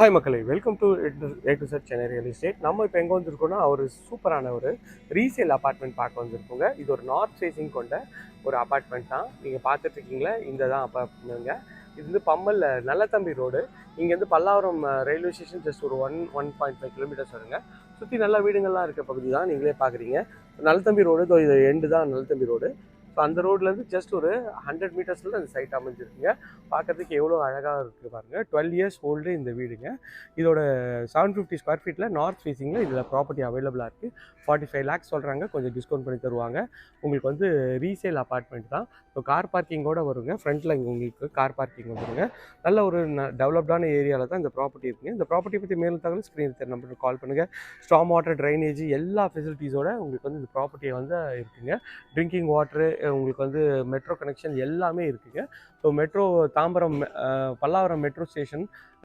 Hi மக்களை. Welcome to A to sir Chennai real estate நம்ம இப்போ எங்கே வந்திருக்கோம்னா ஒரு சூப்பரான ஒரு ரீசேல் அப்பார்ட்மெண்ட் பார்க்க வந்திருக்கோங்க. இது ஒரு நார்த் ஃபேஸிங் கொண்ட ஒரு அபார்ட்மெண்ட் தான். நீங்கள் பார்த்துட்ருக்கீங்களே இந்த தான் அப்பார்ட்மெண்ட்டுங்க இது வந்து பம்மல்ல நல்லத்தம்பி ரோடு இங்கேருந்து பல்லாவரம் ரயில்வே ஸ்டேஷன் ஜஸ்ட் ஒரு one one point five kilometres வருங்க. சுற்றி நல்ல வீடுங்கள்லாம் இருக்க பகுதி தான் நீங்களே பார்க்குறீங்க. நல்லத்தம்பி ரோடு இது எண்டு தான் நல்லத்தம்பி ரோடு ஸோ அந்த ரோட்லேருந்து ஜஸ்ட் ஒரு ஹண்ட்ரட் மீட்டர்ஸில் அந்த சைட் அமைஞ்சிருக்குங்க. பார்க்கறதுக்கு எவ்வளோ அழகாக இருக்குது பாருங்கள் டுவெல் இயர்ஸ் ஓல்டு இந்த வீடுங்க. இதோட செவன் ஃபிஃப்டி ஸ்கொயர் ஃபீட்டில் நார்த் ஃபேஸிங்கில் இதில் ப்ராப்பர்ட்டி அவைலபிளாக இருக்குது ஃபார்ட்டி ஃபைவ் லேக்ஸ் சொல்கிறாங்க கொஞ்சம் டிஸ்கவுண்ட் பண்ணி தருவாங்க. உங்களுக்கு வந்து ரீசேல் அப்பார்ட்மெண்ட் தான். ஸோ கார் பார்க்கிங்கோட வருங்க. ஃப்ரண்ட்டில் இங்கே உங்களுக்கு கார் பார்க்கிங் வந்துருங்க. நல்ல ஒரு டெவலப்டான ஏரியாவில் தான் இந்த ப்ராப்பர்ட்டி இருக்குங்க. இந்த ப்ராப்பர்ட்டி பற்றி மேலும் தகவல் ஸ்க்ரீன் தெரிய நம்பருக்கு கால் பண்ணுங்கள் ஸ்டாம் வாட்டர் ட்ரைனேஜ் எல்லா ஃபெசிலிட்டிஸோட உங்களுக்கு வந்து இந்த ப்ராப்பர்ட்டியை வந்து இருக்குங்க. ட்ரிங்கிங் வாட்ரு உங்களுக்கு வந்து மெட்ரோ கனெக்ஷன் எல்லாமே இருக்குங்க. So metro Tambaram Pallavaram metro station